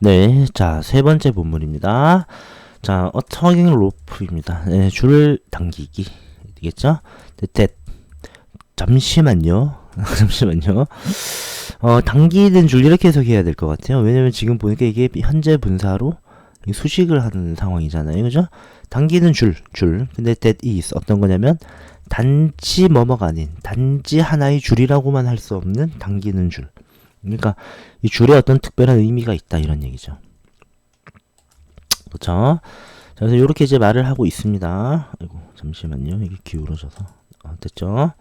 네, 자, 세 번째 본문입니다. 자, 어터깅 로프입니다. 네, 줄을 당기기. 되겠죠? 네, that. 잠시만요. 잠시만요. 어, 당기는 줄 이렇게 해석해야 될 것 같아요. 왜냐면 지금 보니까 이게 현재 분사로 수식을 하는 상황이잖아요. 그죠? 당기는 줄, 줄. 근데 that is 어떤 거냐면 단지 뭐뭐가 아닌 단지 하나의 줄이라고만 할 수 없는 당기는 줄. 그러니까 이 줄에 어떤 특별한 의미가 있다 이런 얘기죠. 그렇죠? 자, 그래서 이렇게 이제 말을 하고 있습니다. 아이고 잠시만요. 이게 기울어져서 어, 됐죠?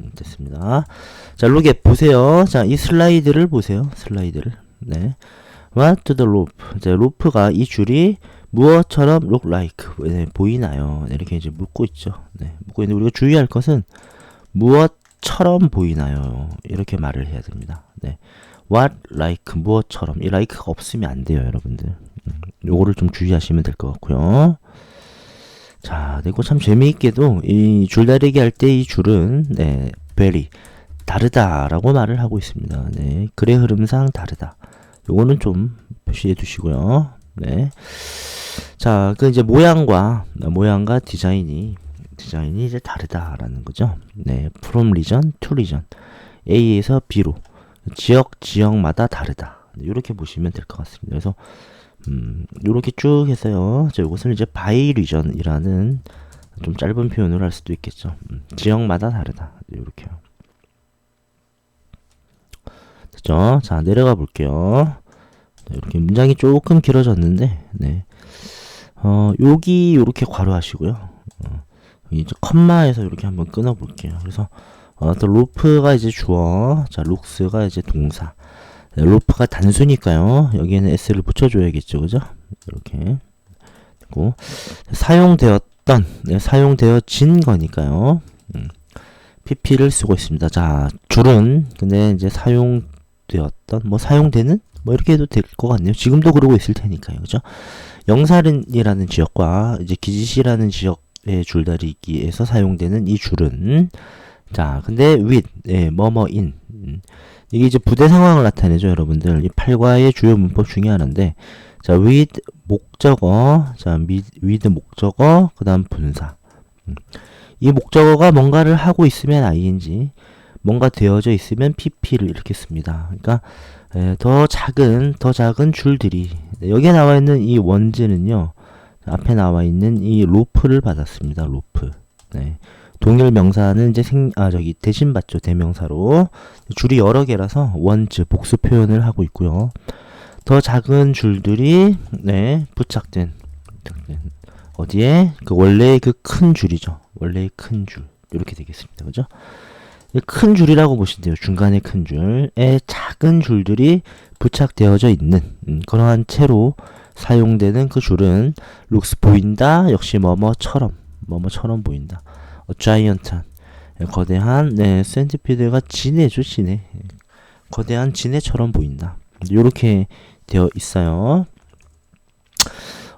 음, 됐습니다. 자, 로게 보세요. 자, 이 슬라이드를 보세요. 슬라이드를. 네. What do the rope? 이제 로프가 이 줄이 무엇처럼 look like 네, 보이나요? 네, 이렇게 이제 묻고 있죠. 네, 묻고 있는데 우리가 주의할 것은 무엇 처럼 보이나요? 이렇게 말을 해야 됩니다. 네, what like 무엇처럼 이 like가 없으면 안 돼요, 여러분들. 음, 요거를 좀 주의하시면 될 것 같고요. 자, 그리고 참 재미있게도 이 줄다리기 할 때 이 줄은 네, very 다르다라고 말을 하고 있습니다. 네, 글의 흐름상 다르다. 요거는 좀 표시해 두시고요. 네. 자, 그 이제 모양과 모양과 디자인이 디자인이 이제 다르다라는 거죠. 네, from region to region, A에서 B로 지역 지역마다 다르다. 이렇게 보시면 될 것 같습니다. 그래서 음, 이렇게 쭉 해서요. 자, 이것을 이제 by region이라는 좀 짧은 표현으로 할 수도 있겠죠. 음, 지역마다 다르다. 이렇게요. 됐죠? 자, 내려가 볼게요. 네, 이렇게 문장이 조금 길어졌는데, 네. 어, 여기 이렇게 괄호 하시고요. 어, 이제 컴마에서 이렇게 한번 끊어 볼게요. 그래서 어, 또 로프가 이제 주어, 자, 룩스가 이제 동사. 네, 로프가 단수니까요. 여기에는 s를 붙여줘야겠죠, 그죠? 이렇게. 그리고 사용되었던, 네, 사용되어진 거니까요. 음, pp를 쓰고 있습니다. 자, 줄은 근데 이제 사용되었던, 뭐 사용되는, 뭐 이렇게 해도 될 것 같네요. 지금도 그러고 있을 테니까요, 그죠? 영사른이라는 지역과 이제 기지시라는 지역 의 줄다리기에서 사용되는 이 줄은 자, 근데 with, 예, 뭐뭐인 음, 이게 이제 부대 상황을 나타내죠, 여러분들. 이 8과의 주요 문법 중에 하나인데 자, with 목적어, 자, with 목적어, 그 다음 분사. 음, 이 목적어가 뭔가를 하고 있으면 ing, 뭔가 되어져 있으면 pp를 이렇게 씁니다. 그러니까 에, 더 작은 더 작은 줄들이 네, 여기에 나와 있는 이 원즈는요 앞에 나와 있는 이 로프를 받았습니다. 로프. 네. 동일 명사는 이제 생, 아, 저기, 대신 받죠. 대명사로. 줄이 여러 개라서 원즈, 복수 표현을 하고 있고요. 더 작은 줄들이, 네, 부착된, 부착된. 어디에? 그 원래의 그 큰 줄이죠. 원래의 큰 줄. 이렇게 되겠습니다. 그죠? 큰 줄이라고 보시면 돼요. 중간에 큰 줄에 작은 줄들이 부착되어져 있는 음, 그러한 채로 사용되는 그 줄은 looks 보인다. 역시 뭐뭐처럼 뭐뭐처럼 보인다. 어, giant한 거대한 네, 센티피드가 진해죠 진해. 거대한 진해처럼 보인다. 이렇게 되어 있어요.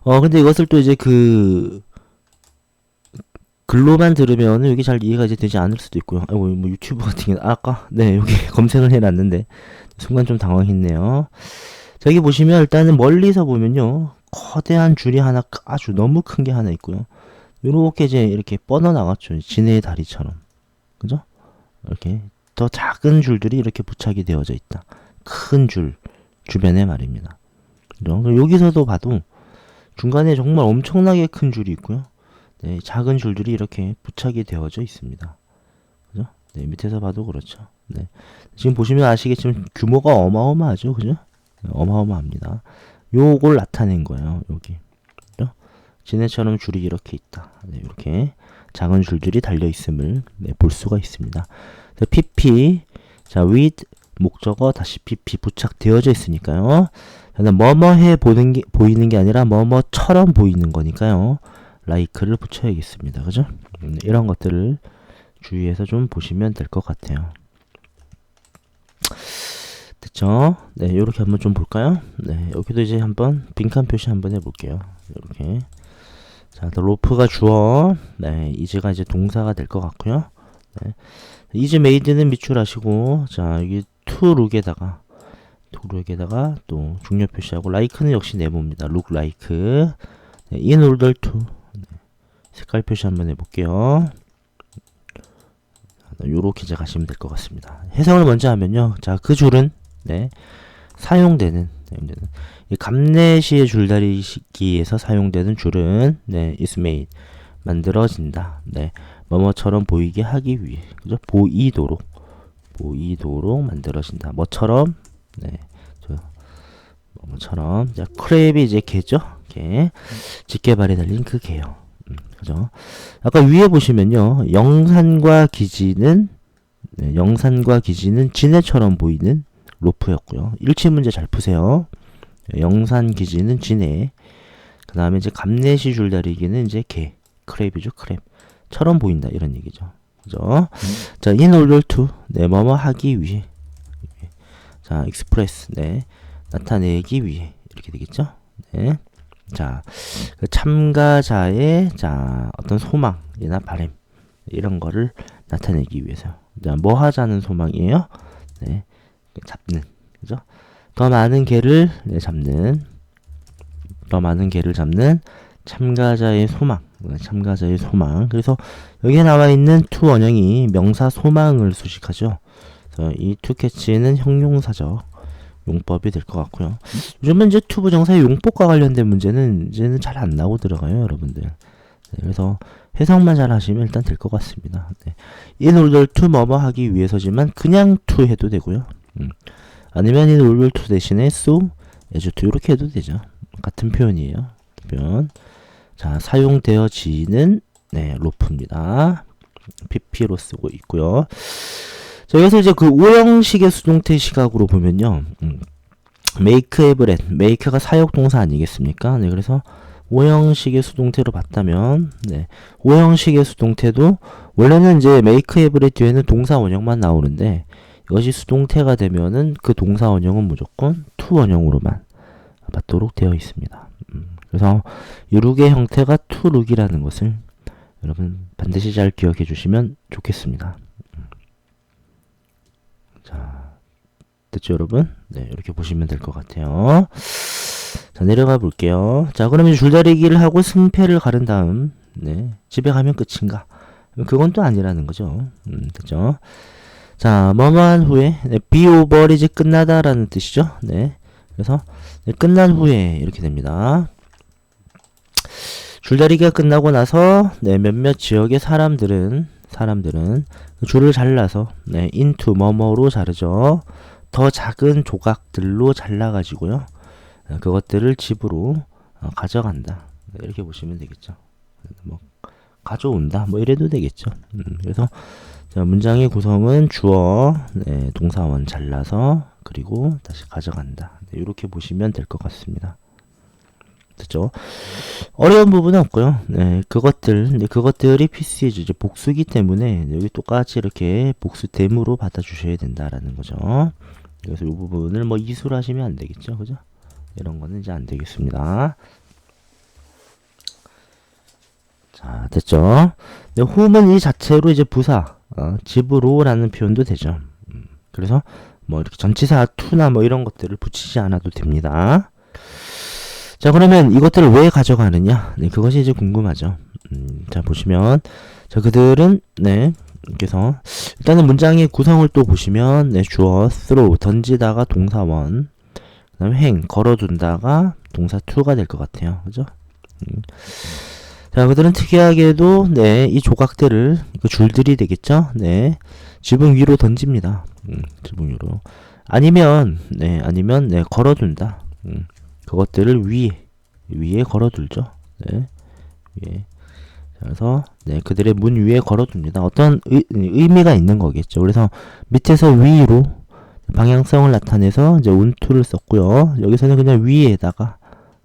어 근데 이것을 또 이제 그 글로만 들으면 여기 잘 이해가 이제 되지 않을 수도 있고요. 아이고 뭐 유튜브 같은 게 아까 네 여기 검색을 해놨는데 순간 좀 당황했네요. 저기 보시면 일단은 멀리서 보면요 거대한 줄이 하나 아주 너무 큰 게 하나 있고요. 이렇게 이제 이렇게 뻗어 나갔죠. 진해의 다리처럼 그죠? 이렇게 더 작은 줄들이 이렇게 부착이 되어져 있다. 큰 줄 주변에 말입니다. 여기서도 봐도 중간에 정말 엄청나게 큰 줄이 있고요. 네, 작은 줄들이 이렇게 부착이 되어져 있습니다. 그죠? 네, 밑에서 봐도 그렇죠. 네. 지금 보시면 아시겠지만 규모가 어마어마하죠. 그죠? 네, 어마어마합니다. 요걸 나타낸 거예요. 여기. 지네처럼 줄이 이렇게 있다. 네, 이렇게 작은 줄들이 달려 있음을 네, 볼 수가 있습니다. pp 자, with 목적어 다시 pp 부착되어져 있으니까요. 뭐뭐해 보는 게 보이는 게 아니라 뭐뭐처럼 보이는 거니까요. like를 붙여야겠습니다. 그죠? 음, 이런 것들을 주의해서 좀 보시면 될 것 같아요. 됐죠? 네, 이렇게 한번 좀 볼까요? 네, 여기도 이제 한번 빈칸 표시 한번 해볼게요. 이렇게. 자, 로프가 주어, 네, 이제가 이제 동사가 될 것 같고요. 네, 이제 메이드는 밑줄 하시고, 자, 여기 to 룩에다가 도로에다가 또 중요 표시하고 라이크는 역시 네모입니다. look like 네, in order 네, 색깔 표시 한번 해볼게요. 요렇게 이제 가시면 될 것 같습니다. 해석을 먼저 하면요. 자, 그 줄은 네, 사용되는 네, 이 감내시의 줄다리기에서 사용되는 줄은 네, is made 만들어진다. 네, 뭐뭐처럼 보이게 하기 위해 그죠? 보이도록 보이도록 만들어진다. 뭐처럼 네, 저 뭐뭐처럼 자, 크랩이 이제 개죠? 개 집게발에 달린 그 개요. 음, 그죠? 아까 위에 보시면요, 영산과 기지는 네, 영산과 기지는 진해처럼 보이는 로프였고요. 일치 문제 잘 푸세요. 네, 영산 기지는 진해. 그 다음에 이제 감내시 줄다리기는 이제 개, 크랩이죠, 크랩. 처럼 보인다 이런 얘기죠. 그죠? 음. 자, in order to 네, 뭐뭐 하기 위해. 자, express 네, 나타내기 위해 이렇게 되겠죠? 네. 자, 그 참가자의 자 어떤 소망이나 바램 이런 거를 나타내기 위해서. 자, 뭐 하자는 소망이에요? 네, 잡는, 그죠? 더 많은 개를 네, 잡는, 더 많은 개를 잡는 참가자의 소망, 참가자의 소망. 그래서 여기에 나와 있는 투 원형이 명사 소망을 수식하죠. 그래서 이 투 캐치는 형용사적 용법이 될 것 같고요. 요즘은 이제 투 부 정사의 용법과 관련된 문제는 이제는 잘 안 나오고 들어가요, 여러분들. 네, 그래서 해석만 잘 하시면 일단 될 것 같습니다. 네. in order to 뭐뭐 하기 위해서지만 그냥 to 해도 되고요. 음. 아니면 in order to 대신에 so, as to 이렇게 해도 되죠. 같은 표현이에요. 표현. 자, 사용되어지는 네, 로프입니다. pp로 쓰고 있고요. 자, 여기서 이제 그 오형식의 수동태 시각으로 보면요. 음, make have read. make가 사역 동사 아니겠습니까? 네, 그래서 오형식의 수동태로 봤다면 네, 오형식의 수동태도 원래는 이제 make have read 뒤에는 동사 원형만 나오는데 이것이 수동태가 되면은 그 동사 원형은 무조건 to 원형으로만 받도록 되어 있습니다. 음, 그래서 이 룩의 형태가 to 룩이라는 것을 여러분 반드시 잘 기억해 주시면 좋겠습니다. 자, 됐죠, 여러분? 네, 이렇게 보시면 될 것 같아요. 자, 내려가 볼게요. 자, 그러면 줄다리기를 하고 승패를 가른 다음, 네, 집에 가면 끝인가? 그건 또 아니라는 거죠. 음, 됐죠? 자, 뭐뭐한 후에, 네, be over 이제 끝나다라는 뜻이죠. 네. 그래서, 네, 끝난 후에 이렇게 됩니다. 줄다리기가 끝나고 나서, 네, 몇몇 지역의 사람들은, 사람들은 줄을 잘라서 네, into 뭐뭐로 자르죠. 더 작은 조각들로 잘라가지고요. 어, 그것들을 집으로 어, 가져간다. 네, 이렇게 보시면 되겠죠. 뭐 가져온다. 뭐 이래도 되겠죠. 음, 그래서 자, 문장의 구성은 주어, 네, 동사원 잘라서 그리고 다시 가져간다. 네, 이렇게 보시면 될 것 같습니다. 됐죠? 어려운 부분은 없고요. 네, 그것들, 네, 그것들이 PC의 이제 복수기 때문에 여기 똑같이 이렇게 복수됨으로 받아주셔야 된다라는 거죠. 그래서 이 부분을 뭐 이술하시면 안 되겠죠, 그죠? 이런 거는 이제 안 되겠습니다. 자, 됐죠? 네, 홈은 이 자체로 이제 부사, 어, 집으로라는 표현도 되죠. 음, 그래서 뭐 이렇게 전치사 투나 뭐 이런 것들을 붙이지 않아도 됩니다. 자 그러면 이것들을 왜 가져가느냐 네 그것이 이제 궁금하죠 음, 자 보시면 자 그들은 네 그래서 일단은 문장의 구성을 또 보시면 네 주어 throw 던지다가 동사원 그 다음에 행 걸어둔다가 동사 to가 될 것 같아요 그죠 음. 자 그들은 특이하게도 네 이 조각들을 그 줄들이 되겠죠 네 지붕 위로 던집니다 음, 지붕 위로 아니면 네 아니면 네 걸어둔다 음. 그것들을 위에 위에 걸어둘죠. 네, 위에. 그래서 네, 그들의 문 위에 걸어둡니다. 어떤 의, 의미가 있는 거겠죠. 그래서 밑에서 위로 방향성을 나타내서 이제 운투를 썼고요. 여기서는 그냥 위에다가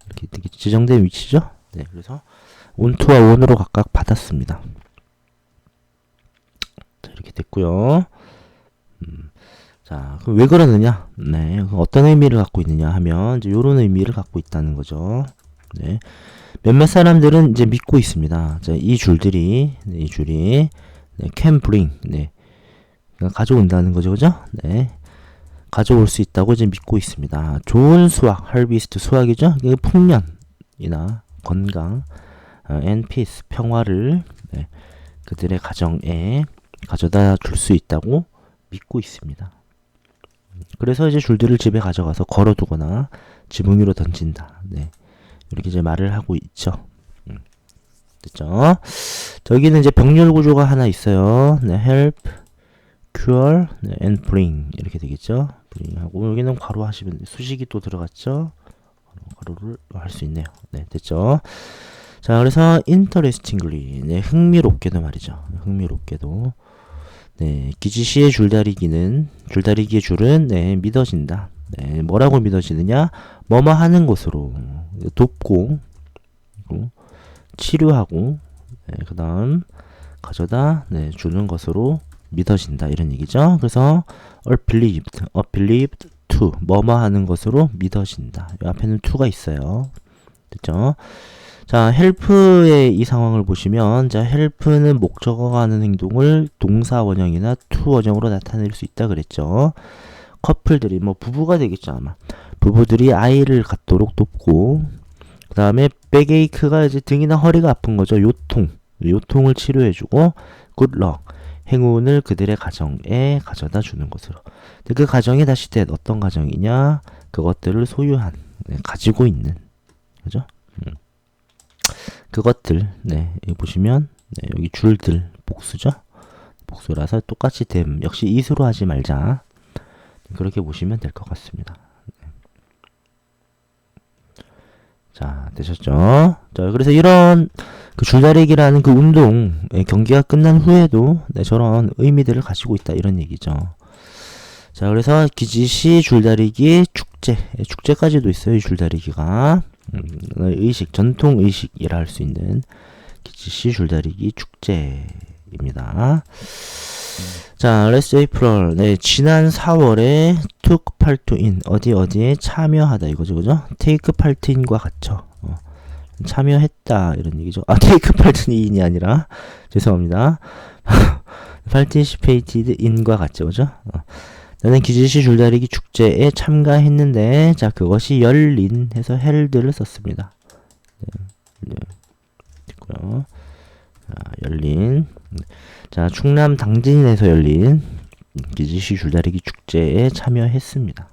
이렇게 지정된 위치죠. 네, 그래서 운투와 원으로 각각 받았습니다. 자, 이렇게 됐고요. 음, 자, 그럼 왜 그러느냐? 네, 어떤 의미를 갖고 있느냐 하면 이제 이런 의미를 갖고 있다는 거죠. 네, 몇몇 사람들은 이제 믿고 있습니다. 자, 이 줄들이, 네, 이 줄이 네, can bring, 네, 가져온다는 거죠, 그죠? 네. 가져올 수 있다고 이제 믿고 있습니다. 좋은 수확, harvest 수확이죠. 이게 풍년이나 건강, 어, and peace 평화를 네, 그들의 가정에 가져다 줄 수 있다고 믿고 있습니다. 그래서 이제 줄들을 집에 가져가서 걸어두거나 지붕 위로 던진다. 네. 이렇게 이제 말을 하고 있죠. 음. 됐죠? 저기는 이제 병렬 구조가 하나 있어요. 네, help, cure, 네, and bring 이렇게 되겠죠. bring 하고 여기는 괄호 하시면 수식이 또 들어갔죠. 괄호를 할 수 있네요. 네, 됐죠? 자, 그래서 interestingly, 네, 흥미롭게도 말이죠. 흥미롭게도 네, 기지시의 줄다리기는 줄다리기의 줄은 네, 믿어진다. 네, 뭐라고 믿어지느냐? 뭐뭐 하는 것으로 돕고 치료하고 네, 그 다음 가져다 네, 주는 것으로 믿어진다 이런 얘기죠. 그래서 are believed, are believed to 뭐뭐 하는 것으로 믿어진다. 이 앞에는 to가 있어요. 됐죠? 자, help의 이 상황을 보시면 자, help는 목적어가 하는 행동을 동사 원형이나 to 원형으로 나타낼 수 있다 그랬죠. 커플들이 뭐 부부가 되겠죠 아마. 부부들이 아이를 갖도록 돕고 그 다음에 백에이크가 이제 등이나 허리가 아픈 거죠. 요통. 요통을 치료해 주고 굿럭 행운을 그들의 가정에 가져다 주는 것으로. 그 가정이 다시 된 어떤 가정이냐? 그것들을 소유한 네, 가지고 있는 그죠? 음. 그것들 네 여기 보시면 네, 여기 줄들 복수죠 복수라서 똑같이 됨 역시 이수로 하지 말자 그렇게 보시면 될 것 같습니다. 네. 자, 되셨죠? 자, 그래서 이런 그 줄다리기라는 그 운동 경기가 끝난 후에도 네, 저런 의미들을 가지고 있다 이런 얘기죠. 자, 그래서 기지시 줄다리기 축제, 예, 축제까지도 있어요. 이 줄다리기가 음, 의식, 전통 의식이라 할 수 있는 기지시 줄다리기 축제입니다. 자, last April. 네, 지난 4월에 took part in 어디 어디에 참여하다 이거죠, 그죠? take part in과 같죠. 어, 참여했다 이런 얘기죠. 아, take part in이 아니라 죄송합니다. participated in과 같죠, 그죠? 어. 나는 기지시 줄다리기 축제에 참가했는데, 자, 그것이 열린 해서 held를 썼습니다. 네, 네. 됐고요. 자, 열린. 자, 충남 당진에서 열린 기지시 줄다리기 축제에 참여했습니다.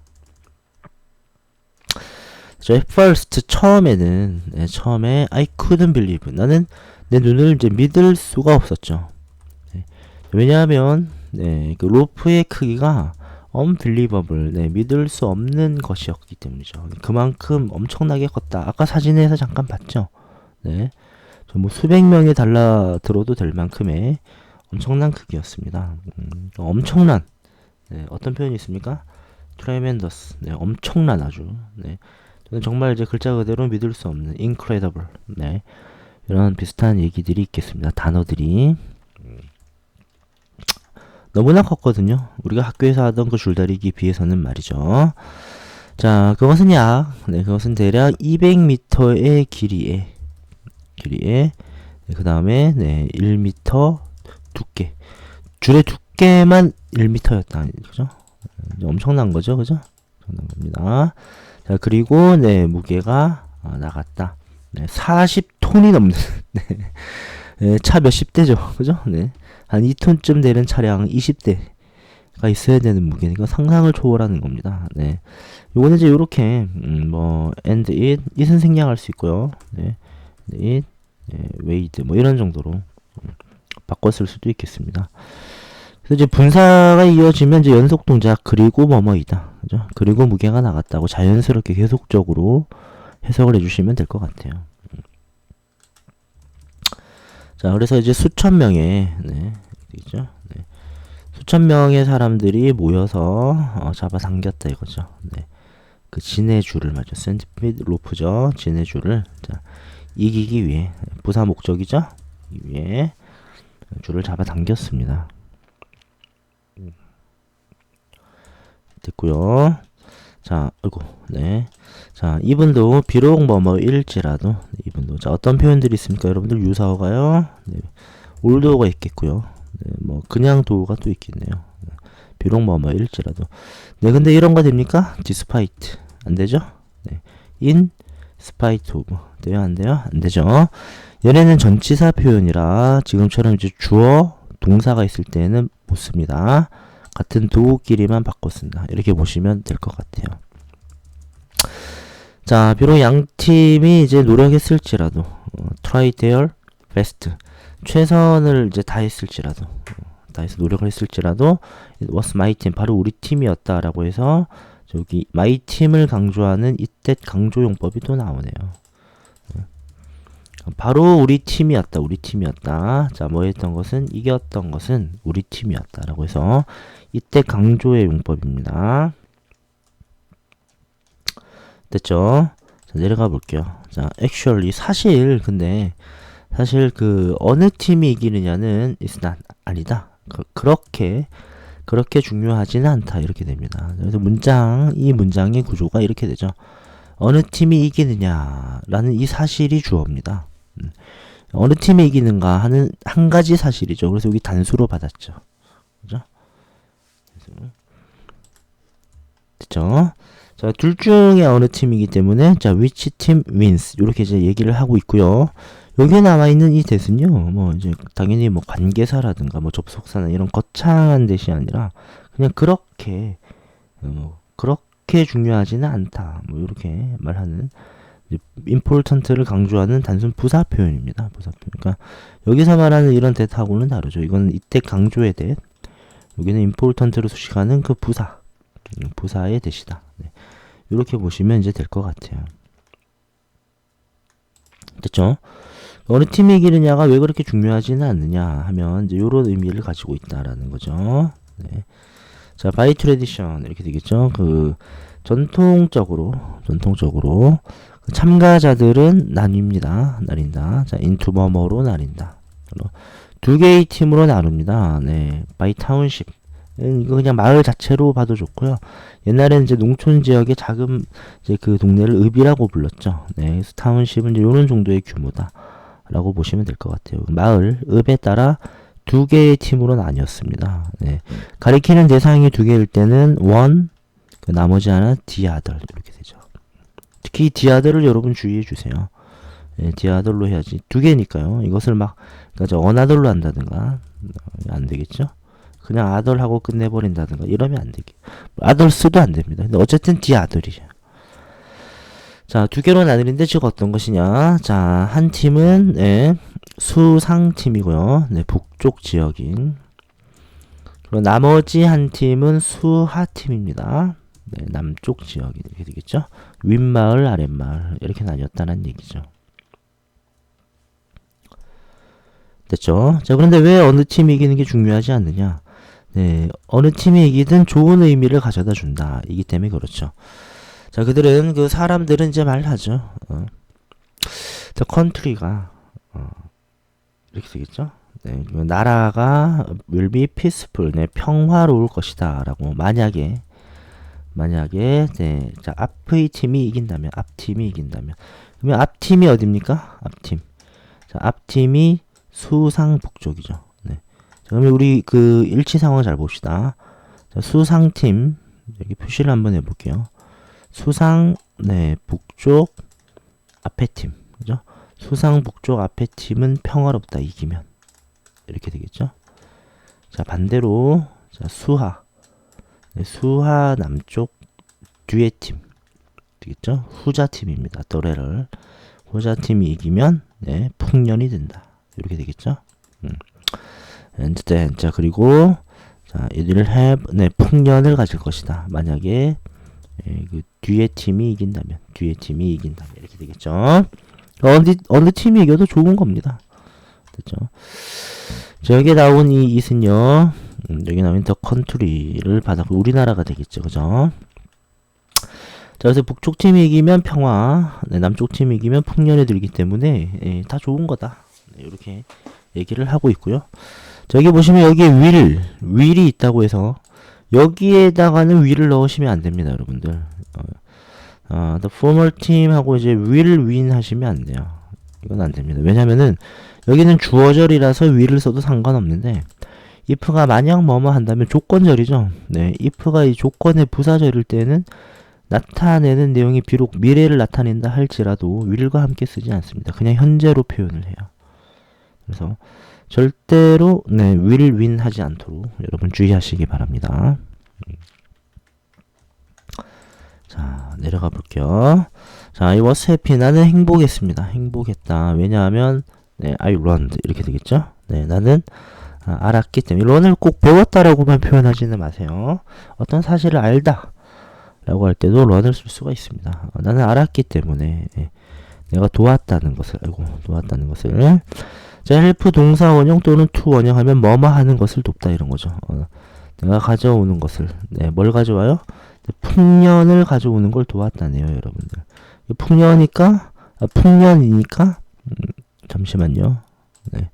저 first 처음에는 네, 처음에 I couldn't believe 나는 내 눈을 이제 믿을 수가 없었죠. 네, 왜냐하면 네, 그 로프의 크기가 unbelievable, 네, 믿을 수 없는 것이었기 때문이죠. 그만큼 엄청나게 컸다. 아까 사진에서 잠깐 봤죠. 네, 뭐 수백 명이 달라 들어도 될 만큼의 엄청난 크기였습니다. 음, 엄청난 네, 어떤 표현이 있습니까? tremendous 네, 엄청난 아주 네. 저는 정말 이제 글자 그대로 믿을 수 없는 incredible 네. 이런 비슷한 얘기들이 있겠습니다. 단어들이 너무나 컸거든요. 우리가 학교에서 하던 그 줄다리기 비해서는 말이죠. 자, 그것은 약, 네, 그것은 대략 200m의 길이에, 길이에, 네, 그 다음에, 네, 1m 두께. 줄의 두께만 1m였다. 그죠? 엄청난 거죠. 그죠? 엄청난 겁니다. 자, 그리고, 네, 무게가 아, 나갔다. 네, 40톤이 넘는, 네. 네, 차 몇십 대죠. 그죠? 네. 한 2톤쯤 되는 차량 20대가 있어야 되는 무게니까 상상을 초월하는 겁니다. 네. 요거는 이제 요렇게, 음, 뭐, and it, it은 생략할 수 있고요. 네. it, 네, weighed, 뭐 이런 정도로. 음. 바꿨을 수도 있겠습니다. 그래서 이제 분사가 이어지면 이제 연속 동작 그리고 뭐뭐이다. 그죠? 그리고 무게가 나갔다고 자연스럽게 계속적으로 해석을 해주시면 될 것 같아요. 음. 자, 그래서 이제 수천 명의 네, 있죠? 네. 수천 명의 사람들이 모여서 어, 잡아당겼다 이거죠. 네. 그 진해줄을 맞죠. 센티피드 로프죠. 진해줄을 자, 이기기 위해 부사 목적이죠. 이 위해 줄을 잡아 당겼습니다. 됐고요. 자, 아이고, 네. 자, 이분도 비록 뭐뭐일지라도 이분도 자 어떤 표현들이 있습니까, 여러분들 유사어가요. 네. 올도어가 있겠고요. 네, 뭐 그냥 도어가 또 있겠네요. 비록 뭐 뭐일지라도 네 근데 이런 거 됩니까? despite 안 되죠? 네. in spite of 돼요 안 돼요? 안 되죠? 얘네는 전치사 표현이라 지금처럼 이제 주어 동사가 있을 때는 못 씁니다. 같은 도구끼리만 바꿔 쓴다. 이렇게 보시면 될 것 같아요. 자, 비록 양 팀이 이제 노력했을지라도 어, try their best 최선을 이제 다했을지라도 어, 다해서 노력을 했을지라도 was my team 바로 우리 팀이었다라고 해서 저기 my 팀을 강조하는 이때 강조 용법이 또 나오네요. 네. 바로 우리 팀이었다. 우리 팀이었다. 자, 뭐 했던 것은 이겼던 것은 우리 팀이었다라고 해서 이때 강조의 용법입니다. 됐죠? 자, 내려가 볼게요. 자, actually 사실 근데 사실 그 어느 팀이 이기느냐는 is not 아니다. 그, 그렇게 그렇게 중요하지는 않다 이렇게 됩니다. 그래서 문장 이 문장의 구조가 이렇게 되죠. 어느 팀이 이기느냐라는 이 사실이 주어입니다. 음. 어느 팀이 이기는가 하는 한 가지 사실이죠. 그래서 여기 단수로 받았죠. 그래서 됐죠? 자, 둘 중에 어느 팀이기 때문에 자, which team wins 이렇게 이제 얘기를 하고 있고요. 여기에 남아 있는 이 대는요. 뭐 이제 당연히 뭐 관계사라든가 뭐 접속사나 이런 거창한 대시 아니라 그냥 그렇게 어, 그렇게 중요하지는 않다. 뭐 이렇게 말하는 important를 강조하는 단순 부사 표현입니다. 부사 표현. 그러니까 여기서 말하는 이런 대하고는 다르죠. 이거는 이때 강조의 대. 여기는 important를 수식하는 그 부사. 음, 부사의 대시다. 네. 이렇게 보시면 이제 될 것 같아요. 됐죠? 어느 팀이 이기느냐가 왜 그렇게 중요하지는 않느냐 하면 이제 이런 의미를 가지고 있다라는 거죠. 네. 자, 바이 트레디션 이렇게 되겠죠. 그 전통적으로 전통적으로 그 참가자들은 나뉩니다. 나뉜다. 자, 인투 버머로 나뉜다. 두 개의 팀으로 나눕니다. 네, 바이 타운십. 이거 그냥 마을 자체로 봐도 좋고요. 옛날에는 이제 농촌 지역의 작은 이제 그 동네를 읍이라고 불렀죠. 네, 그래서 타운십은 이제 이런 정도의 규모다. 라고 보시면 될 것 같아요. 마을, 읍에 따라 두 개의 팀으로 나뉘었습니다. 네. 가리키는 대상이 두 개일 때는 원, 그 나머지 하나 디아들 이렇게 되죠. 특히 디아들을 여러분 주의해 주세요. 네, 디아들로 해야지 두 개니까요. 이것을 막 그러니까 어나들로 한다든가 안 되겠죠. 그냥 아들하고 끝내버린다든가 이러면 안 되게. 아들스도 안 됩니다. 근데 어쨌든 디아들이에요. 자, 두 개로 나누는데 즉 어떤 것이냐? 자, 한 팀은 네, 수상 팀이고요. 네, 북쪽 지역인. 그리고 나머지 한 팀은 수하 팀입니다. 네, 남쪽 지역이 이렇게 되겠죠. 윗마을, 아랫마을 이렇게 나뉘었다는 얘기죠. 됐죠? 자, 그런데 왜 어느 팀이 이기는 게 중요하지 않느냐? 네, 어느 팀이 이기든 좋은 의미를 가져다 준다. 이기 때문에 그렇죠. 자, 그들은 그 사람들은 이제 말하죠. 어. 자, 컨트리가 어, 이렇게 되겠죠. 네, 그 나라가 will be peaceful, 네, 평화로울 것이다라고 만약에 만약에 네, 자, 앞의 팀이 이긴다면 앞 팀이 이긴다면 그러면 앞 팀이 어딥니까? 앞 팀. 자, 앞 팀이 수상 북쪽이죠. 그러면 우리 그 일치 상황 잘 봅시다. 자, 수상팀 여기 표시를 한번 해 볼게요. 수상 네 북쪽 앞에 팀 그죠? 수상 북쪽 앞에 팀은 평화롭다 이기면 이렇게 되겠죠? 자 반대로 자 수하 네, 수하 남쪽 뒤에 팀 되겠죠? 후자 팀입니다. 또래를 후자 팀이 이기면 네 풍년이 된다 이렇게 되겠죠? 음. And then 자 그리고 자 이들을 have 네 풍년을 가질 것이다. 만약에 예, 그 뒤에 팀이 이긴다면 뒤에 팀이 이긴다면 이렇게 되겠죠. 어느 어느 팀이 이겨도 좋은 겁니다. 됐죠. 자, 여기에 나온 이 이은요. 음, 여기 나온 더 컨트리를 받았고 우리나라가 되겠죠. 그죠? 자, 그래서 북쪽 팀이 이기면 평화, 네, 남쪽 팀이 이기면 풍년에 들기 때문에 예, 다 좋은 거다. 네, 이렇게 얘기를 하고 있고요. 자, 여기 보시면 여기에 윌, 윌이 있다고 해서 여기에다가는 will을 넣으시면 안 됩니다, 여러분들. 어, 어, the former team 하고 이제 will win 하시면 안 돼요. 이건 안 됩니다. 왜냐면은 여기는 주어절이라서 will을 써도 상관없는데 if가 만약 뭐뭐 한다면 조건절이죠. 네, if가 이 조건의 부사절일 때는 나타내는 내용이 비록 미래를 나타낸다 할지라도 will과 함께 쓰지 않습니다. 그냥 현재로 표현을 해요. 그래서 절대로 네, will 하지 않도록 여러분 주의하시기 바랍니다. 자, 내려가 볼게요. 자, 이 was happy 나는 행복했습니다. 행복했다. 왜냐하면 네, I learned 이렇게 되겠죠? 네, 나는 아, 알았기 때문에 런을 꼭 배웠다라고만 표현하지는 마세요. 어떤 사실을 알다 라고 할 때도 런을 쓸 수가 있습니다. 어, 나는 알았기 때문에 예, 내가 도왔다는 것을 알고 도왔다는 것을 자 헬프 동사 원형 또는 투 원형 하면 뭐뭐 하는 것을 돕다 이런 거죠. 어, 내가 가져오는 것을 네, 뭘 가져와요? 풍년을 가져오는 걸 도왔다네요, 여러분들. 풍년이니까 아, 풍년이니까 음, 잠시만요. 네.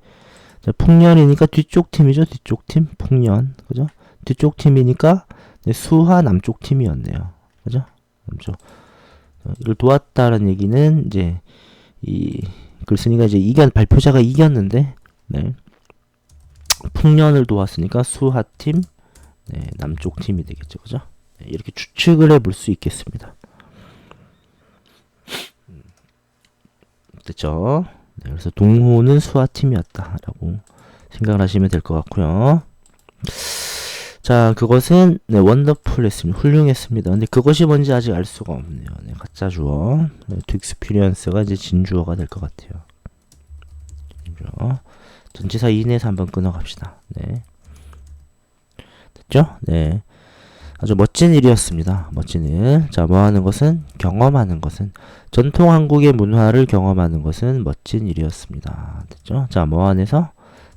자, 풍년이니까 뒤쪽 팀이죠. 뒤쪽 팀 풍년 그죠? 뒤쪽 팀이니까 네, 수화 남쪽 팀이었네요. 그죠? 남쪽 어, 이걸 도왔다는 얘기는 이제 이 글쓴이가 이제 이견 발표자가 이겼는데 네. 풍년을 도왔으니까 수하 팀 네, 남쪽 팀이 되겠죠. 그죠? 네, 이렇게 추측을 해볼 수 있겠습니다. 음, 됐죠? 네, 그래서 동호는 수화팀이었다라고 생각을 하시면 될 것 같고요. 자, 그것은 네, 원더풀했습니다. 훌륭했습니다. 근데 그것이 뭔지 아직 알 수가 없네요. 네, 가짜 주어. 네, to experience가 이제 진주어가 될 것 같아요. 진주어. 전치사 이내에서 한번 끊어갑시다. 네. 됐죠? 네. 아주 멋진 일이었습니다. 멋진 일. 자, 뭐 하는 것은? 경험하는 것은. 전통 한국의 문화를 경험하는 것은 멋진 일이었습니다. 됐죠? 자, 뭐 안에서?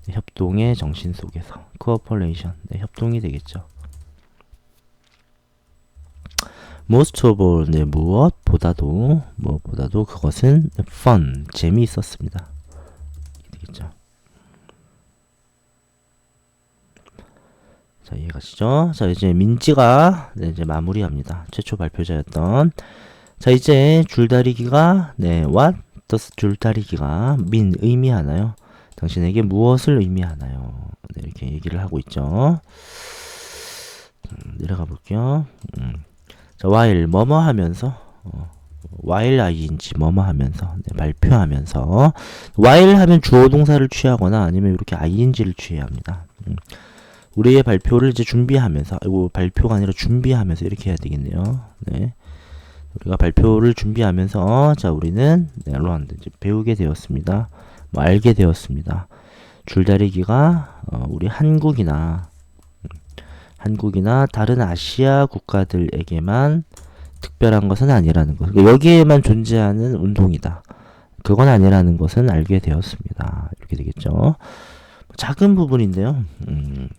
네, 협동의 정신 속에서. 코어폴레이션. 네, 협동이 되겠죠. most of all, 네, 무엇보다도, 무엇보다도 그것은 fun, 재미있었습니다. 되겠죠. 자, 이해가시죠? 자, 이제 민지가 네, 이제 마무리합니다. 최초 발표자였던. 자, 이제 줄다리기가 네, what does 줄다리기가 mean 의미하나요? 당신에게 무엇을 의미하나요? 네, 이렇게 얘기를 하고 있죠. 음, 내려가 볼게요. 음. 자, while 뭐뭐 하면서 어, while ing 뭐뭐 하면서 네, 발표하면서 while 하면 주어 동사를 취하거나 아니면 이렇게 ing를 취해야 합니다. 음. 우리의 발표를 이제 준비하면서 이거 발표가 아니라 준비하면서 이렇게 해야 되겠네요. 네. 우리가 발표를 준비하면서 자 우리는 네, 런드 이제 배우게 되었습니다. 뭐 알게 되었습니다. 줄다리기가 어, 우리 한국이나 음, 한국이나 다른 아시아 국가들에게만 특별한 것은 아니라는 것. 여기에만 존재하는 운동이다. 그건 아니라는 것은 알게 되었습니다. 이렇게 되겠죠. 작은 부분인데요. 음,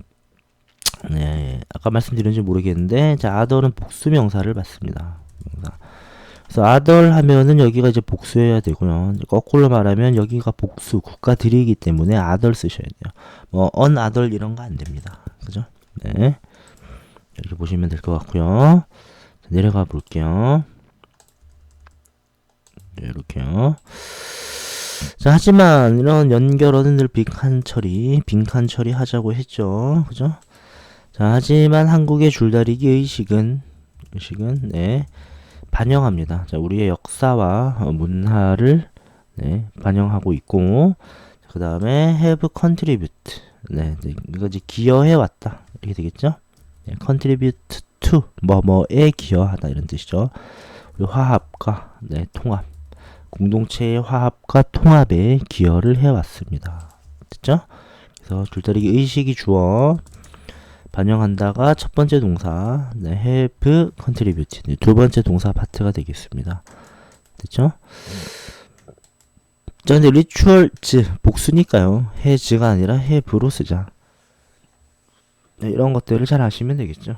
네, 아까 말씀드렸는지 모르겠는데, 자, 아덜은 복수 명사를 받습니다. 명사. 그래서 아덜 하면은 여기가 이제 복수해야 되고요. 거꾸로 말하면 여기가 복수, 국가들이기 때문에 아덜 쓰셔야 돼요. 뭐, 언, 아덜 이런 거 안 됩니다. 그죠? 네. 이렇게 보시면 될 것 같고요. 자, 내려가 볼게요. 네, 이렇게요. 자, 하지만 이런 연결어는 늘 빈칸 처리, 빈칸 처리 하자고 했죠. 그죠? 자, 하지만 한국의 줄다리기 의식은 의식은 네, 반영합니다. 자, 우리의 역사와 어, 문화를 네, 반영하고 있고 그 다음에 have contribute 네, 네, 이거 이제 기여해 왔다 이렇게 되겠죠? 네, contribute to 뭐뭐에 기여하다 이런 뜻이죠. 화합과 네, 통합 공동체의 화합과 통합에 기여를 해왔습니다. 됐죠? 그래서 줄다리기 의식이 주어 반영한다가 첫 번째 동사 네, have contributed 네, 두 번째 동사 파트가 되겠습니다. 됐죠? 자, 근데 rituals 복수니까요. has가 아니라 have로 쓰자. 네, 이런 것들을 잘 아시면 되겠죠.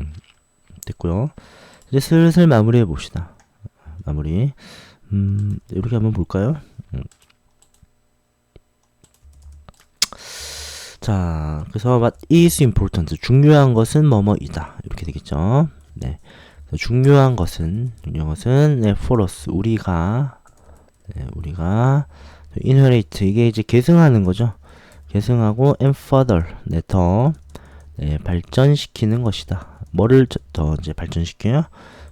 음, 됐고요. 이제 슬슬 마무리해 봅시다. 마무리. 음, 이렇게 한번 볼까요? 음. 자, 그래서 what is important 중요한 것은 뭐뭐이다 이렇게 되겠죠. 네, 중요한 것은 중요한 것은 네, for us 우리가 네, 우리가 inherit 이게 이제 계승하는 거죠. 계승하고 and further 네, 더 네, 발전시키는 것이다. 뭐를 저- 더 이제 발전시켜요?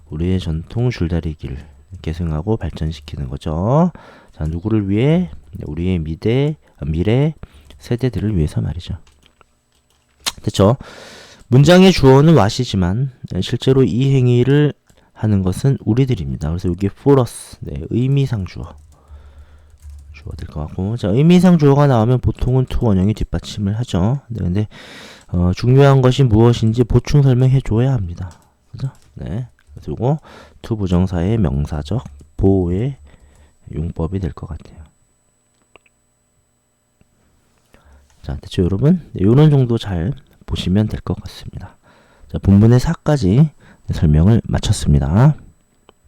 우리의 전통 줄다리기를 계승하고 발전시키는 거죠. 자, 누구를 위해? 네, 우리의 미래, 미래 세대들을 위해서 말이죠. 됐죠? 문장의 주어는 what이지만 네, 실제로 이 행위를 하는 것은 우리들입니다. 그래서 여기 for us, 네, 의미상 주어. 주어 될 것 같고 자 의미상 주어가 나오면 보통은 to 원형이 뒷받침을 하죠. 네, 근데 어, 중요한 것이 무엇인지 보충 설명해 줘야 합니다. 그죠? 네. 이거 to 부정사의 명사적 보호의 용법이 될 것 같아요. 자, 됐죠, 여러분? 네, 요런 정도 잘 보시면 될 것 같습니다. 자, 본문의 4까지 설명을 마쳤습니다.